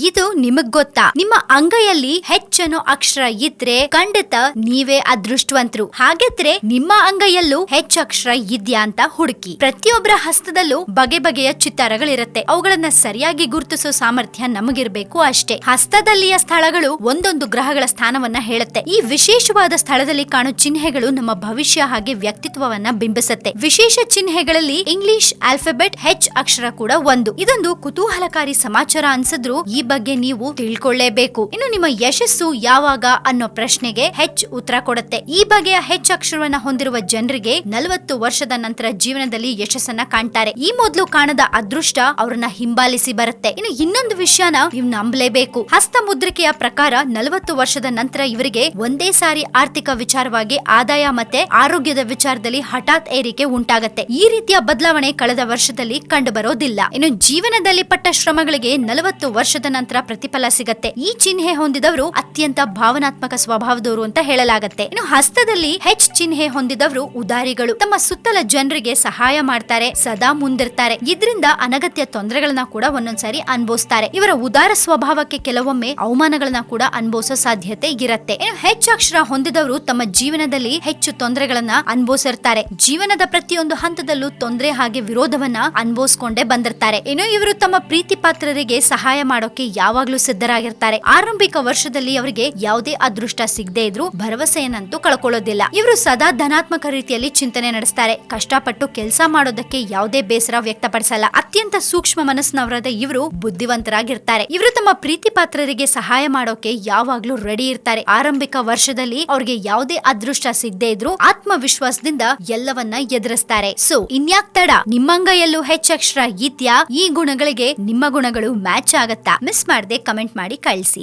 ಇದು ನಿಮಗ್ ಗೊತ್ತಾ? ನಿಮ್ಮ ಅಂಗೈಯಲ್ಲಿ ಹೆಚ್ಚನೋ ಅಕ್ಷರ ಇದ್ರೆ ಖಂಡಿತ ನೀವೇ ಅದೃಷ್ಟವಂತರು. ಹಾಗಿದ್ರೆ ನಿಮ್ಮ ಅಂಗೈಯಲ್ಲೂ ಹೆಚ್ಚ ಅಕ್ಷರ ಇದ್ಯಾ ಅಂತ ಹುಡುಕಿ. ಪ್ರತಿಯೊಬ್ಬರ ಹಸ್ತದಲ್ಲೂ ಬಗೆ ಬಗೆಯ ಚಿತ್ತಾರಗಳಿರುತ್ತೆ. ಅವುಗಳನ್ನ ಸರಿಯಾಗಿ ಗುರುತಿಸೋ ಸಾಮರ್ಥ್ಯ ನಮಗಿರ್ಬೇಕು ಅಷ್ಟೇ. ಹಸ್ತದಲ್ಲಿಯ ಸ್ಥಳಗಳು ಒಂದೊಂದು ಗ್ರಹಗಳ ಸ್ಥಾನವನ್ನ ಹೇಳುತ್ತೆ. ಈ ವಿಶೇಷವಾದ ಸ್ಥಳದಲ್ಲಿ ಕಾಣೋ ಚಿಹ್ನೆಗಳು ನಮ್ಮ ಭವಿಷ್ಯ ಹಾಗೆ ವ್ಯಕ್ತಿತ್ವವನ್ನ ಬಿಂಬಿಸುತ್ತೆ. ವಿಶೇಷ ಚಿಹ್ನೆಗಳಲ್ಲಿ ಇಂಗ್ಲಿಷ್ ಆಲ್ಫಾಬೆಟ್ ಹೆಚ್ ಅಕ್ಷರ ಕೂಡ ಒಂದು. ಇದೊಂದು ಕುತೂಹಲಕಾರಿ ಸಮಾಚಾರ ಅನ್ಸಿದ್ರು ಈ ಬಗ್ಗೆ ನೀವು ತಿಳ್ಕೊಳ್ಳೇಬೇಕು. ಇನ್ನು ನಿಮ್ಮ ಯಶಸ್ಸು ಯಾವಾಗ ಅನ್ನೋ ಪ್ರಶ್ನೆಗೆ ಹೆಚ್ ಉತ್ತರ ಕೊಡುತ್ತೆ. ಈ ಬಗೆಯ ಹೆಚ್ಚು ಅಕ್ಷರವನ್ನ ಹೊಂದಿರುವ ಜನರಿಗೆ ನಲವತ್ತು ವರ್ಷದ ನಂತರ ಜೀವನದಲ್ಲಿ ಯಶಸ್ಸನ್ನ ಕಾಣ್ತಾರೆ. ಈ ಮೊದಲು ಕಾಣದ ಅದೃಷ್ಟ ಅವರನ್ನ ಹಿಂಬಾಲಿಸಿ ಬರುತ್ತೆ. ಇನ್ನು ಇನ್ನೊಂದು ವಿಷಯನ ನೀವು ನಂಬಲೇಬೇಕು. ಹಸ್ತ ಮುದ್ರಿಕೆಯ ಪ್ರಕಾರ ನಲವತ್ತು ವರ್ಷದ ನಂತರ ಇವರಿಗೆ ಒಂದೇ ಸಾರಿ ಆರ್ಥಿಕ ವಿಚಾರವಾಗಿ ಆದಾಯ ಮತ್ತೆ ಆರೋಗ್ಯದ ವಿಚಾರದಲ್ಲಿ ಹಠಾತ್ ಏರಿಕೆ ಉಂಟಾಗತ್ತೆ. ಈ ರೀತಿಯ ಬದಲಾವಣೆ ಕಳೆದ ವರ್ಷದಲ್ಲಿ ಕಂಡು ಬರೋದಿಲ್ಲ ಇನ್ನು ಜೀವನದಲ್ಲಿ ಪಟ್ಟ ಶ್ರಮಗಳಿಗೆ ನಲವತ್ತು ವರ್ಷದ ನಂತರ ಪ್ರತಿಫಲ ಸಿಗತ್ತೆ. ಈ ಚಿಹ್ನೆ ಹೊಂದಿದವರು ಅತ್ಯಂತ ಭಾವನಾತ್ಮಕ ಸ್ವಭಾವದವರು ಅಂತ ಹೇಳಲಾಗತ್ತೆ. ಇನ್ನು ಹಸ್ತದಲ್ಲಿ ಹೆಚ್ ಚಿಹ್ನೆ ಹೊಂದಿದವರು ಉದಾರಿಗಳು. ತಮ್ಮ ಸುತ್ತಲ ಜನರಿಗೆ ಸಹಾಯ ಮಾಡ್ತಾರೆ, ಸದಾ ಮುಂದಿರ್ತಾರೆ. ಇದರಿಂದ ಅನಗತ್ಯ ತೊಂದರೆಗಳನ್ನ ಕೂಡ ಒಂದೊಂದ್ಸಾರಿ ಅನುಭವಿಸ್ತಾರೆ. ಇವರ ಉದಾರ ಸ್ವಭಾವಕ್ಕೆ ಕೆಲವೊಮ್ಮೆ ಅವಮಾನಗಳನ್ನ ಕೂಡ ಅನುಭವಿಸೋ ಸಾಧ್ಯತೆ ಇರತ್ತೆ. ಇನ್ನು ಹೆಚ್ಚು ಅಕ್ಷರ ಹೊಂದಿದವರು ತಮ್ಮ ಜೀವನದಲ್ಲಿ ಹೆಚ್ಚು ತೊಂದರೆಗಳನ್ನ ಅನುಭವಿಸಿರ್ತಾರೆ. ಜೀವನದ ಪ್ರತಿಯೊಂದು ಹಂತದಲ್ಲೂ ತೊಂದರೆ ಹಾಗೆ ವಿರೋಧವನ್ನ ಅನುಭವಿಸ್ಕೊಂಡೇ ಬಂದಿರ್ತಾರೆ. ಇನ್ನು ಇವರು ತಮ್ಮ ಪ್ರೀತಿ ಪಾತ್ರರಿಗೆ ಸಹಾಯ ಮಾಡೋಕೆ ಯಾವಾಗ್ಲೂ ಸಿದ್ಧರಾಗಿರ್ತಾರೆ. ಆರಂಭಿಕ ವರ್ಷದಲ್ಲಿ ಅವರಿಗೆ ಯಾವುದೇ ಅದೃಷ್ಟ ಸಿಗದೆ ಇದ್ರು ಭರವಸೆಯನ್ನಂತೂ ಕಳ್ಕೊಳ್ಳೋದಿಲ್ಲ. ಇವರು ಸದಾ ಧನಾತ್ಮಕ ರೀತಿಯಲ್ಲಿ ಚಿಂತನೆ ನಡೆಸ್ತಾರೆ. ಕಷ್ಟಪಟ್ಟು ಕೆಲಸ ಮಾಡೋದಕ್ಕೆ ಯಾವುದೇ ಬೇಸರ ವ್ಯಕ್ತಪಡಿಸಲ್ಲ. ಅತ್ಯಂತ ಸೂಕ್ಷ್ಮ ಮನಸ್ಸಿನವರಾದ ಇವರು ಬುದ್ಧಿವಂತರಾಗಿರ್ತಾರೆ. ಇವರು ತಮ್ಮ ಪ್ರೀತಿ ಪಾತ್ರರಿಗೆ ಸಹಾಯ ಮಾಡೋಕೆ ಯಾವಾಗ್ಲೂ ರೆಡಿ ಇರ್ತಾರೆ. ಆರಂಭಿಕ ವರ್ಷದಲ್ಲಿ ಅವ್ರಿಗೆ ಯಾವುದೇ ಅದೃಷ್ಟ ಸಿಗದೆ ಇದ್ರು ಆತ್ಮವಿಶ್ವಾಸದಿಂದ ಎಲ್ಲವನ್ನ ಎದುರಿಸ್ತಾರೆ. ಸೊ ಇನ್ಯಾಕ್ ತಡ? ನಿಮ್ಮಂಗೈಯಲ್ಲೂ ಹೆಚ್ಚಕ್ಷರ ಇದ್ಯಾ? ಈ ಗುಣಗಳಿಗೆ ನಿಮ್ಮ ಗುಣಗಳು ಮ್ಯಾಚ್ ಆಗತ್ತಾ? ಮಿಸ್ ಮಾಡದೆ ಕಮೆಂಟ್ ಮಾಡಿ ಕಳಿಸಿ.